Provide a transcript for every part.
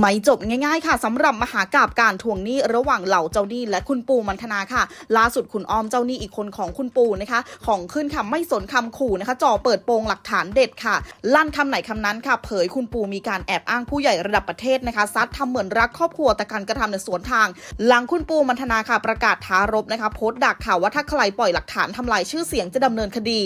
ไม่จบง่ายๆค่ะสำหรับมหากาบการทวงหนี้ระหว่างเหล่าเจ้าหนี้และคุณปูมันธนาค่ะ ล่าสุดคุณออมเจ้าหนี้อีกคนของคุณปูนะคะ ของขึ้นค่ะไม่สนคำขู่นะคะจ่อเปิดโปงหลักฐานเด็ดค่ะ ลั่นคำไหนคำนั้นค่ะ เผยคุณปูมีการแอบอ้างผู้ใหญ่ระดับประเทศนะคะซัดทำเหมือนรักครอบครัวแต่การกระทำในสวนทาง หลังคุณปูมันธนาค่ะประกาศท้ารบนะคะ โพสต์ดักข่าวว่าถ้าใครปล่อยหลักฐานทำลายชื่อเสียงจะดำเนินคดี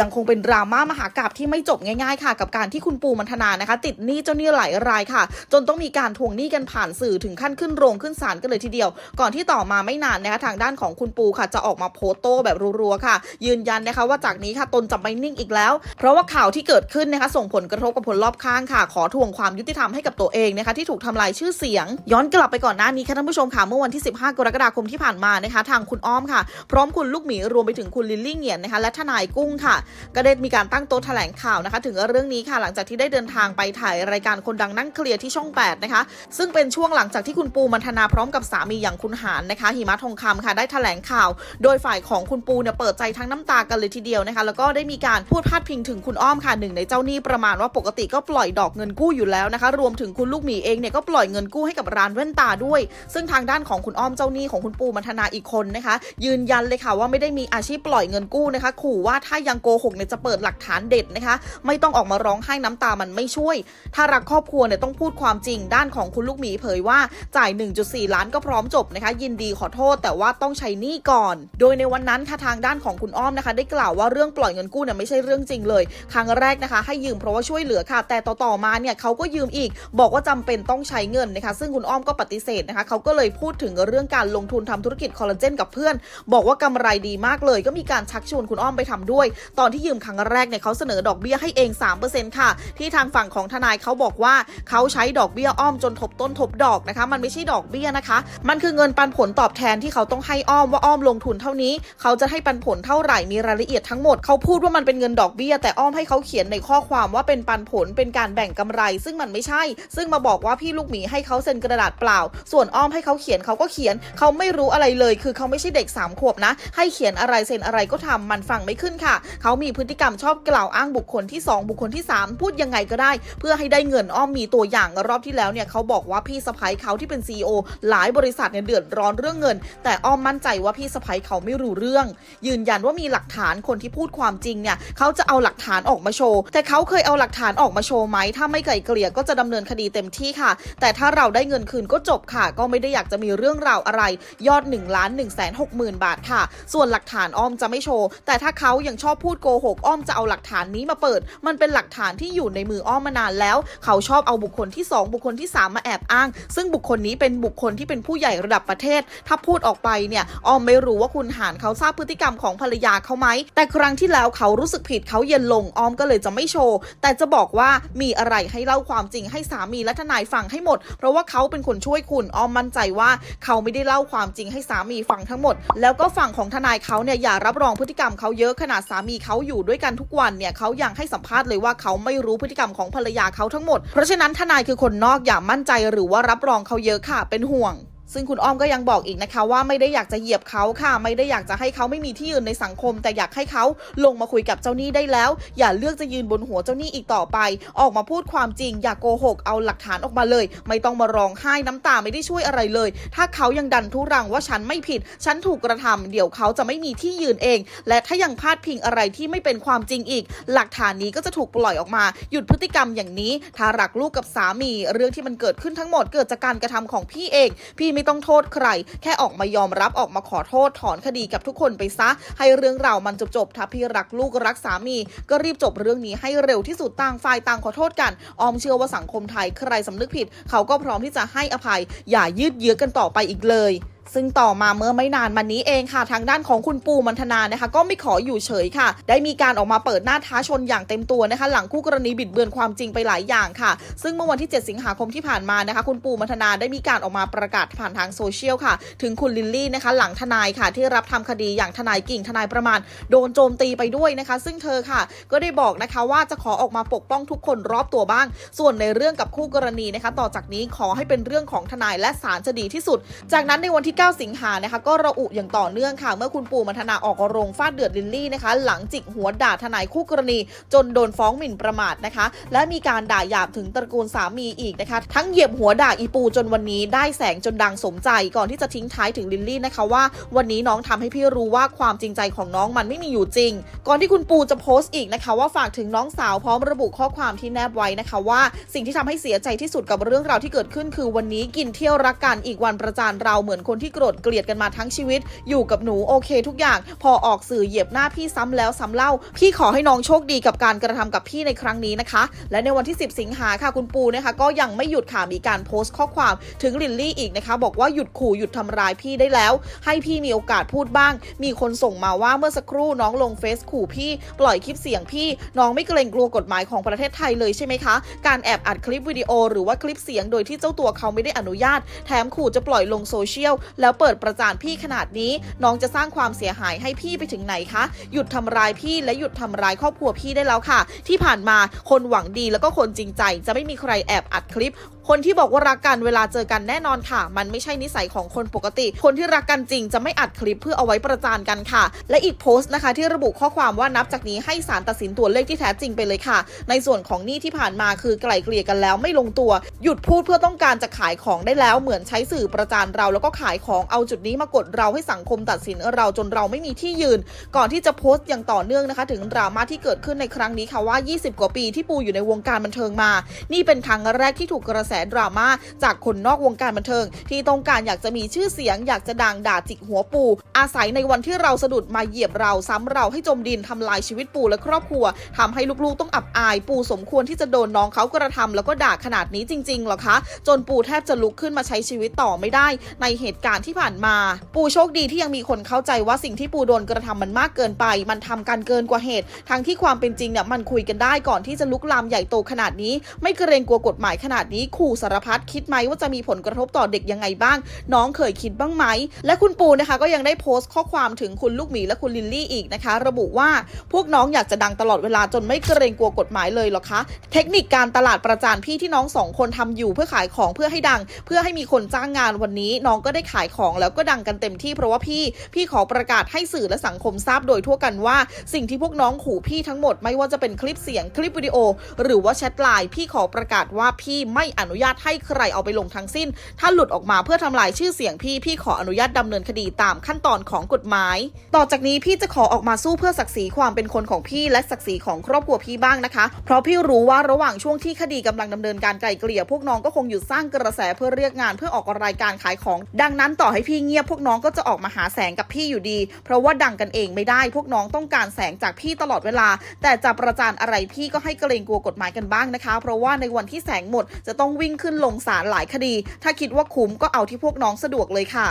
ยังคงเป็นดราม่ามหากราบที่ไม่จบง่ายๆค่ะ กับการที่คุณปูมันธนานะคะ ติดหนี้เจ้าหนี้หลายรายค่ะ จนต้องมีการทวงหนี้กันผ่านสื่อถึงขั้นขึ้นโรงขึ้นศาลกันเลยทีเดียว ก่อนที่ต่อมาไม่นานนะคะทางด้านของคุณปูค่ะ จะออกมาโพสต์โต้แบบรัวๆค่ะ ยืนยันนะคะว่าจากนี้ค่ะตนจะไม่นิ่งอีกแล้ว เพราะว่าข่าวที่เกิดขึ้นนะคะส่งผลกระทบกับคนรอบข้างค่ะ ขอทวงความยุติธรรมให้กับตัวเองนะคะที่ถูกทำลายชื่อเสียง ย้อนกลับไปก่อนหน้านี้ค่ะท่านผู้ชมค่ะเมื่อวันที่ 15 กรกฎาคมที่ผ่านมานะคะ ทางคุณอ้อมค่ะ พร้อมคุณลูกหมีรวมไปถึงคุณลิลลี่เหงียนนะคะและทนายกุ้งค่ะก็ได้มีการตั้งโต๊ะแถลงข่าวนะคะ ถึงเรื่องนี้ค่ะ หลังจากที่ได้เดินทางไปถ่ายรายการคนดังนั่งเคลียร์ที่ช่อง 8 นะคะ ซึ่งเป็นช่วงหลังจากที่คุณปูมันธนาพร้อมกับสามีอย่างคุณหานนะคะ หิมะทองคำค่ะ ได้แถลงข่าว โดยฝ่ายของคุณปูเนี่ยเปิดใจทั้งน้ำตากันเลยทีเดียวนะคะ แล้วก็ได้มีการพูดพาดพิงถึงคุณอ้อมค่ะหนึ่งในเจ้าหนี้ประมาณว่าปกติก็ปล่อยดอกเงินกู้อยู่แล้วนะคะ รวมถึงคุณลูกหมีเองเนี่ยก็ปล่อยเงินกู้ให้กับร้านแว่นตาด้วย ซึ่งทางด้านของคุณอ้อมเจ้าหนี้ของคุณปูมันธนาอีกคนนะคะ ยืนยันเลยค่ะว่าไม่ได้มีอาชีพปล่อยเงินกู้นะคะ ขู่ว่าถ้ายังโกกหกเนี่ยจะเปิดหลักฐานเด็ดนะคะ ไม่ต้องออกมาร้องไห้น้ำตามันไม่ช่วย ถ้ารักครอบครัวเนี่ยต้องพูดความจริง ด้านของคุณลูกหมีเผยว่าจ่าย 1.4 ล้านก็พร้อมจบนะคะ ยินดีขอโทษแต่ว่าต้องใช้หนี้ก่อน โดยในวันนั้นค่ะทางด้านของคุณอ้อมนะคะ ได้กล่าวว่าเรื่องปล่อยเงินกู้เนี่ยไม่ใช่เรื่องจริงเลย ครั้งแรกนะคะ ให้ยืมเพราะว่าช่วยเหลือค่ะ แต่ต่อๆมาเนี่ยเขาก็ยืมอีก บอกว่าจำเป็นต้องใช้เงินนะคะ ซึ่งคุณอ้อมก็ปฏิเสธนะคะเขาก็เลยพูดถึงเรื่องการลงทุนทำธุรกิจคอลลาเจนกับเพื่อน บอกว่ากำไรดีมากเลย ก็มีการชักชวนคุณอ้อมไปทำด้วยตอนที่ยืมครั้งแรกเนี่ยเขาเสนอดอกเบี้ยให้เอง 3%ค่ะ ที่ทางฝั่งของทนายเขาบอกว่าเขาใช้ดอกเบี้ยอ้อมจนทบต้นทบดอกนะคะ มันไม่ใช่ดอกเบี้ยนะคะ มันคือเงินปันผลตอบแทนที่เขาต้องให้อ้อมว่าอ้อมลงทุนเท่านี้ เขาจะให้ปันผลเท่าไหร่มีรายละเอียดทั้งหมดเขาพูดว่ามันเป็นเงินดอกเบี้ย แต่อ้อมให้เขาเขียนในข้อความว่าเป็นปันผลเป็นการแบ่งกำไร ซึ่งมันไม่ใช่ ซึ่งมาบอกว่าพี่ลูกหมีให้เขาเซ็นกระดาษเปล่า ส่วนอ้อมให้เขาเขียนเขาก็เขียน เขาไม่รู้อะไรเลย คือเขาไม่ใช่เด็กสามขวบนะ ให้เขียนอะไรเซ็นอะไรก็ทำมันฟังไม่ขึ้นค่ะเขาามีพฤติกรรมชอบกล่าวอ้างบุคคลที่สองบุคคลที่สามพูดยังไงก็ได้ เพื่อให้ได้เงินอ้อมมีตัวอย่างรอบที่แล้วเนี่ยเขาบอกว่าพี่สะพ้ยเขาที่เป็น CEO หลายบริษัทเนี่ยเดือดร้อนเรื่องเงิน แต่อ้อมมั่นใจว่าพี่สะพ้ยเขาไม่รู้เรื่อง ยืนยันว่ามีหลักฐานคนที่พูดความจริงเนี่ยเขาจะเอาหลักฐานออกมาโชว์แต่เขาเคยเอาหลักฐานออกมาโชว์ไหมถ้าไม่ไกลเกลี่ยก็จะดำเนินคดีเต็มที่ค่ะ แต่ถ้าเราได้เงินคืนก็จบค่ะ ก็ไม่ได้อยากจะมีเรื่องราวอะไร ยอด1ล้าน1 6 0 0 0 0 บาทค่ะ ส่วนหลักฐานอ้อมจะไม่โชว์ แต่ถ้าเขายังชอบพูดโกหกอ้อมจะเอาหลักฐานนี้มาเปิด มันเป็นหลักฐานที่อยู่ในมืออ้อมมานานแล้ว เขาชอบเอาบุคคลที่ 2 บุคคลที่ 3 มาแอบอ้าง ซึ่งบุคคลนี้เป็นบุคคลที่เป็นผู้ใหญ่ระดับประเทศ ถ้าพูดออกไปเนี่ยอ้อมไม่รู้ว่าคุณหานเขาทราบพฤติกรรมของภรรยาเขาไหม แต่ครั้งที่แล้วเขารู้สึกผิดเขาเย็นลงอ้อมก็เลยจะไม่โชว์ แต่จะบอกว่ามีอะไรให้เล่าความจริงให้สามีและทนายฟังให้หมด เพราะว่าเขาเป็นคนช่วยคุณอ้อมมั่นใจว่าเขาไม่ได้เล่าความจริงให้สามีฟังทั้งหมด แล้วก็ฝั่งของทนายเขาเนี่ยอย่ารับรองพฤติกรรมเขาเยอะขนาดสามีเขาอยู่ด้วยกันทุกวันเนี่ยเขายังให้สัมภาษณ์เลยว่าเขาไม่รู้พฤติกรรมของภรรยาเขาทั้งหมด เพราะฉะนั้นทนายคือคนนอกอย่ามั่นใจหรือว่ารับรองเขาเยอะค่ะเป็นห่วง ซึ่งคุณอ้อมก็ยังบอกอีกนะคะว่าไม่ได้อยากจะเหยียบเขาค่ะ ไม่ได้อยากจะให้เขาไม่มีที่ยืนในสังคม แต่อยากให้เขาลงมาคุยกับเจ้าหนี้ได้แล้ว อย่าเลือกจะยืนบนหัวเจ้าหนี้อีกต่อไป ออกมาพูดความจริง อย่าโกหกเอาหลักฐานออกมาเลย ไม่ต้องมาร้องไห้น้ำตาไม่ได้ช่วยอะไรเลย ถ้าเขายังดันทุรังว่าฉันไม่ผิด ฉันถูกกระทำเดี๋ยวเขาจะไม่มีที่ยืนเอง และถ้ายังพาดพิงอะไรที่ไม่เป็นความจริงอีก หลักฐานนี้ก็จะถูกปล่อยออกมา หยุดพฤติกรรมอย่างนี้ถ้ารักลูกกับสามี เรื่องที่มันเกิดขึ้นทั้งหมดเกิดจากการกระทำของพี่เองพี่ไม่ต้องโทษใคร แค่ออกมายอมรับออกมาขอโทษถอนคดีกับทุกคนไปซะ ให้เรื่องราวมันจบๆถ้าพี่รักลูกรักสามี ก็รีบจบเรื่องนี้ให้เร็วที่สุดต่างฝ่ายต่างขอโทษกัน ออมเชื่อว่าสังคมไทยใครสำนึกผิด เขาก็พร้อมที่จะให้อภัย อย่ายืดเยื้อกันต่อไปอีกเลย ซึ่งต่อมาเมื่อไม่นานมานี้เองค่ะ ทางด้านของคุณปูมันธนานะคะ ก็ไม่ขออยู่เฉยค่ะ ได้มีการออกมาเปิดหน้าท้าชนอย่างเต็มตัวนะคะ หลังคู่กรณีบิดเบือนความจริงไปหลายอย่างค่ะ ซึ่งเมื่อวันที่ 7 สิงหาคมที่ผ่านมานะคะ คุณปูมันธนาได้มีการออกมาประกาศผ่านทางโซเชียลค่ะ ถึงคุณลิลลี่นะคะ หลังทนายค่ะ ที่รับทำคดีอย่างทนายกิ่งทนายประมาณ โดนโจมตีไปด้วยนะคะ ซึ่งเธอค่ะ ก็ได้บอกนะคะว่าจะขอออกมาปกป้องทุกคนรอบตัวบ้าง ส่วนในเรื่องกับคู่กรณีนะคะ ต่อจากนี้ขอให้เป็นเรื่องของทนายและศาลจะดีที่สุด จากนั้นในวันที่9 สิงหานะคะก็ระอุอย่างต่อเนื่องค่ะ เมื่อคุณปู่มัทนาออกโรงฟาดเดือดลิลลี่นะคะ หลังจิกหัวด่าทนายคู่กรณี จนโดนฟ้องหมิ่นประมาทนะคะ และมีการด่าหยาบถึงตระกูลสามีอีกนะคะ ทั้งเหยียบหัวด่าอีปูจนวันนี้ได้แสงจนดังสมใจก่อนที่จะทิ้งท้ายถึงลิลลี่นะคะว่า วันนี้น้องทำให้พี่รู้ว่าความจริงใจของน้องมันไม่มีอยู่จริง ก่อนที่คุณปูจะโพสต์อีกนะคะ ว่าฝากถึงน้องสาวพร้อมระบุข้อความที่แนบไว้นะคะว่า สิ่งที่ทำให้เสียใจที่สุดกับเรื่องราวที่เกิดขึ้น คือวันนี้กินเที่ยวรักกันอีกวันประจานเราเหมือนคนที่โกรธเกลียดกันมาทั้งชีวิต อยู่กับหนูโอเคทุกอย่าง พอออกสื่อเหยียบหน้าพี่ซ้ำแล้วซ้ำเล่า พี่ขอให้น้องโชคดีกับการกระทำกับพี่ในครั้งนี้นะคะ และในวันที่ 10 สิงหาค่ะคุณปูนะคะก็ยังไม่หยุดค่ะมีการโพสต์ข้อความถึงลิลลี่อีกนะคะ บอกว่าหยุดขู่หยุดทำร้ายพี่ได้แล้ว ให้พี่มีโอกาสพูดบ้าง มีคนส่งมาว่าเมื่อสักครู่น้องลงเฟซขู่พี่ปล่อยคลิปเสียงพี่ น้องไม่เกรงกลัวกฎหมายของประเทศไทยเลยใช่ไหมคะ การแอบอัดคลิปวิดีโอหรือว่าคลิปเสียงโดยที่เจ้าตัวเขาไม่ได้อนุญาต แถมขู่จะปล่อยลงโซเชียลแล้วเปิดประจานพี่ขนาดนี้ น้องจะสร้างความเสียหายให้พี่ไปถึงไหนคะ หยุดทำร้ายพี่และหยุดทำร้ายครอบครัวพี่ได้แล้วค่ะ ที่ผ่านมาคนหวังดีแล้วก็คนจริงใจ จะไม่มีใครแอบอัดคลิป คนที่บอกว่ารักกันเวลาเจอกันแน่นอนค่ะ มันไม่ใช่นิสัยของคนปกติ คนที่รักกันจริงจะไม่อัดคลิปเพื่อเอาไว้ประจานกันค่ะ และอีกโพสต์นะคะ ที่ระบุข้อความว่านับจากนี้ให้ศาลตัดสินตัวเลขที่แท้จริงไปเลยค่ะ ในส่วนของหนี้ที่ผ่านมาคือไกล่เกลี่ยกันแล้วไม่ลงตัว หยุดพูดเพื่อต้องการจะขายของได้แล้วเหมือนใช้สื่อประจานเราแล้วก็ขายของเอาจุดนี้มากดเราให้สังคมตัดสินเราจนเราไม่มีที่ยืน ก่อนที่จะโพสต์อย่างต่อเนื่องนะคะ ถึงดราม่าที่เกิดขึ้นในครั้งนี้ค่ะว่า 20 กว่าปีที่ปูอยู่ในวงการบันเทิงมา นี่เป็นครั้งแรกที่ถูกกระแสดราม่าจากคนนอกวงการบันเทิง ที่ต้องการอยากจะมีชื่อเสียง อยากจะดังด่าจิกหัวปู อาศัยในวันที่เราสะดุดมาเหยียบเราซ้ำเราให้จมดินทำลายชีวิตปูและครอบครัวทำให้ลูกๆต้องอับอาย ปูสมควรที่จะโดนน้องเขากระทำแล้วก็ด่าขนาดนี้จริงๆหรอคะ จนปูแทบจะลุกขึ้นมาใช้ชีวิตต่อไม่ได้ ในเหตุการณ์ที่ผ่านมา ปูโชคดีที่ยังมีคนเข้าใจว่าสิ่งที่ปูโดนกระทำมันมากเกินไป มันทำกันเกินกว่าเหตุ ทั้งที่ความเป็นจริงเนี่ยมันคุยกันได้ก่อนที่จะลุกลามใหญ่โตขนาดนี้ ไม่เกรงกลัวกฎหมายขนาดนี้ขู่สารพัดคิดไหมว่าจะมีผลกระทบต่อเด็กยังไงบ้าง น้องเคยคิดบ้างไหม และคุณปูนะคะก็ยังได้โพสต์ข้อความถึงคุณลูกหมีและคุณลิลลี่อีกนะคะ ระบุว่าพวกน้องอยากจะดังตลอดเวลาจนไม่เกรงกลัวกฎหมายเลยเหรอคะ เทคนิคการตลาดประจานพี่ที่น้องสองคนทำอยู่เพื่อขายของเพื่อให้ดัง เพื่อให้มีคนจ้างงานวันนี้ น้องก็ได้ขายของแล้วก็ดังกันเต็มที่เพราะว่าพี่พี่ขอประกาศให้สื่อและสังคมทราบโดยทั่วกันว่า สิ่งที่พวกน้องขู่พี่ทั้งหมดไม่ว่าจะเป็นคลิปเสียงคลิปวิดีโอ หรือว่าแชทไลน์พี่ขอประกาศว่าพี่ไม่อนุญาตให้ใครเอาไปลงทั้งสิ้น ถ้าหลุดออกมาเพื่อทำลายชื่อเสียงพี่ พี่ขออนุญาตดำเนินคดีตามขั้นตอนของกฎหมาย ต่อจากนี้พี่จะขอออกมาสู้เพื่อศักดิ์ศรีความเป็นคนของพี่ และศักดิ์ศรีของครอบครัวพี่บ้างนะคะ เพราะพี่รู้ว่าระหว่างช่วงที่คดีกำลังดำเนินการไกล่เกลี่ยพวกน้องก็คงหยุดสร้างกระแสเพื่อเรียกงานเพื่อออกรายการขายของ ดังนั้นต่อให้พี่เงียบพวกน้องก็จะออกมาหาแสงกับพี่อยู่ดี เพราะว่าดังกันเองไม่ได้ พวกน้องต้องการแสงจากพี่ตลอดเวลา แต่จะประจานอะไรพี่ก็ให้เกรงกลัวกฎหมายกันบ้างนะคะ เพราะว่าในวันที่แสงหมดจะต้องวิ่งขึ้นลงศาลหลายคดี ถ้าคิดว่าคุ้มก็เอาที่พวกน้องสะดวกเลยค่ะ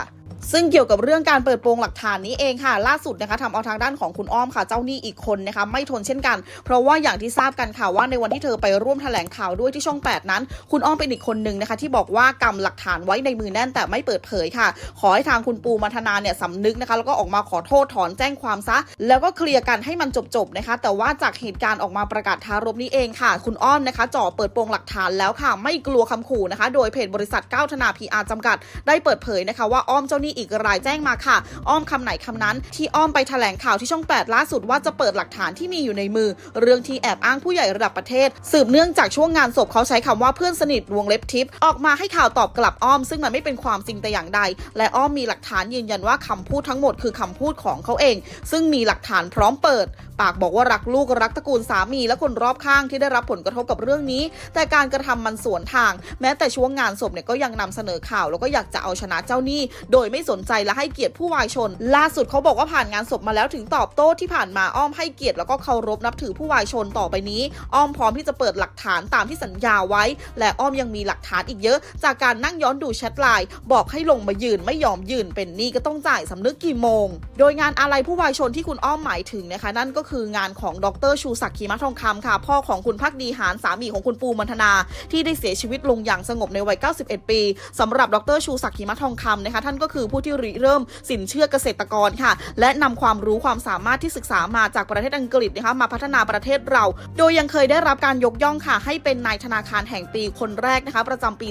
ซึ่งเกี่ยวกับเรื่องการเปิดโปงหลักฐานนี้เองค่ะ ล่าสุดนะคะทำเอาทางด้านของคุณอ้อมค่ะเจ้าหนี้อีกคนนะคะไม่ทนเช่นกัน เพราะว่าอย่างที่ทราบกันค่ะว่าในวันที่เธอไปร่วมแถลงข่าวด้วยที่ช่อง 8 นั้น คุณอ้อมเป็นอีกคนหนึ่งนะคะ ที่บอกว่ากำหลักฐานไว้ในมือแน่นแต่ไม่เปิดเผยค่ะ ขอให้ทางคุณปูมัทนาเนี่ยสำนึกนะคะ แล้วก็ออกมาขอโทษถอนแจ้งความซะ แล้วก็เคลียร์กันให้มันจบๆนะคะ แต่ว่าจากเหตุการณ์ออกมาประกาศทารบนี้เองค่ะ คุณอ้อมนะคะจ่อเปิดโปงหลักฐานแล้วค่ะ ไม่กลัวคำขู่นะคะ โดยเพจบริษัทก้าวธนาพีอาร์จำกัด ได้เปิดเผยนะคะว่าอ้อมเจ้าหนี้อีกรายแจ้งมาค่ะ อ้อมคำไหนคำนั้น ที่อ้อมไปแถลงข่าวที่ช่อง 8 ล่าสุดว่าจะเปิดหลักฐานที่มีอยู่ในมือ เรื่องที่แอบอ้างผู้ใหญ่ระดับประเทศ สืบเนื่องจากช่วงงานศพเขาใช้คำว่าเพื่อนสนิทวงเล็บทิป ออกมาให้ข่าวตอบกลับอ้อม ซึ่งมันไม่เป็นความจริงแต่อย่างใด และอ้อมมีหลักฐานยืนยันว่าคำพูดทั้งหมดคือคำพูดของเขาเอง ซึ่งมีหลักฐานพร้อมเปิด ปากบอกว่ารักลูกรักตระกูลสามีและคนรอบข้างที่ได้รับผลกระทบกับเรื่องนี้ แต่การกระทำมันสวนทาง แม้แต่ช่วงงานศพเนี่ยก็ยังนำเสนอข่าว แล้วก็อยากจะเอาชนะเจ้าหนี้ โดยไม่สนใจและให้เกียรติผู้วายชน ล่าสุดเขาบอกว่าผ่านงานศพมาแล้วถึงตอบโต้ที่ผ่านมาอ้อมให้เกียรติแล้วก็เคารพนับถือผู้วายชนต่อไปนี้ อ้อมพร้อมที่จะเปิดหลักฐานตามที่สัญญาไว้ และอ้อมยังมีหลักฐานอีกเยอะ จากการนั่งย้อนดูแชทไลน์บอกให้ลงมายืนไม่ยอมยืนเป็นหนี้ก็ต้องจ่ายสำนึกกี่โมง โดยงานอะไรผู้วายชนที่คุณอ้อมหมายถึงนะคะนั่นก็คืองานของดรชูศักดิ์ขีมาทองคำค่ะ พ่อของคุณพักดีหารสามีของคุณปูมันธนา ที่ได้เสียชีวิตลงอย่างสงบในวัย 91 ปีสำหรับดรชูศักดิ์ขีมาทองคำนะคะท่านก็คือผู้ที่ริเริ่มสินเชื่อเกษตรกรค่ะ และนำความรู้ความสามารถที่ศึกษามาจากประเทศอังกฤษนะคะมาพัฒนาประเทศเรา โดยยังเคยได้รับการยกย่องค่ะ ให้เป็นนายธนาคารแห่งปีคนแรกนะคะประจำปี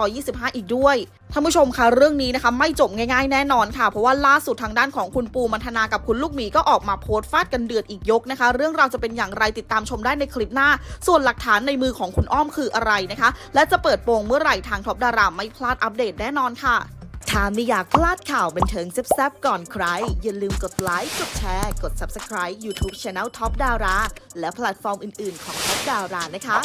2525 อีกด้วยท่านผู้ชมคะเรื่องนี้นะคะไม่จบง่ายๆแน่นอนค่ะ เพราะว่าล่าสุดทางด้านของคุณปูมันธนากับคุณลูกหมีก็ออกมาโพสต์ฟาดกันเดือดอีกยกนะคะ เรื่องราวจะเป็นอย่างไรติดตามชมได้ในคลิปหน้า ส่วนหลักฐานในมือของคุณอ้อมคืออะไรนะคะ และจะเปิดโปงเมื่อไหร่ทางท็อปดาราไม่พลาดอัปเดตแน่นอนค่ะถ้าไม่อยากพลาดข่าวบันเทิงแซ่บๆก่อนใคร อย่าลืมกดไลค์กดแชร์กด Subscribe YouTube Channel Top Dara และแพลตฟอร์มอื่นๆของ Top Dara นะคะ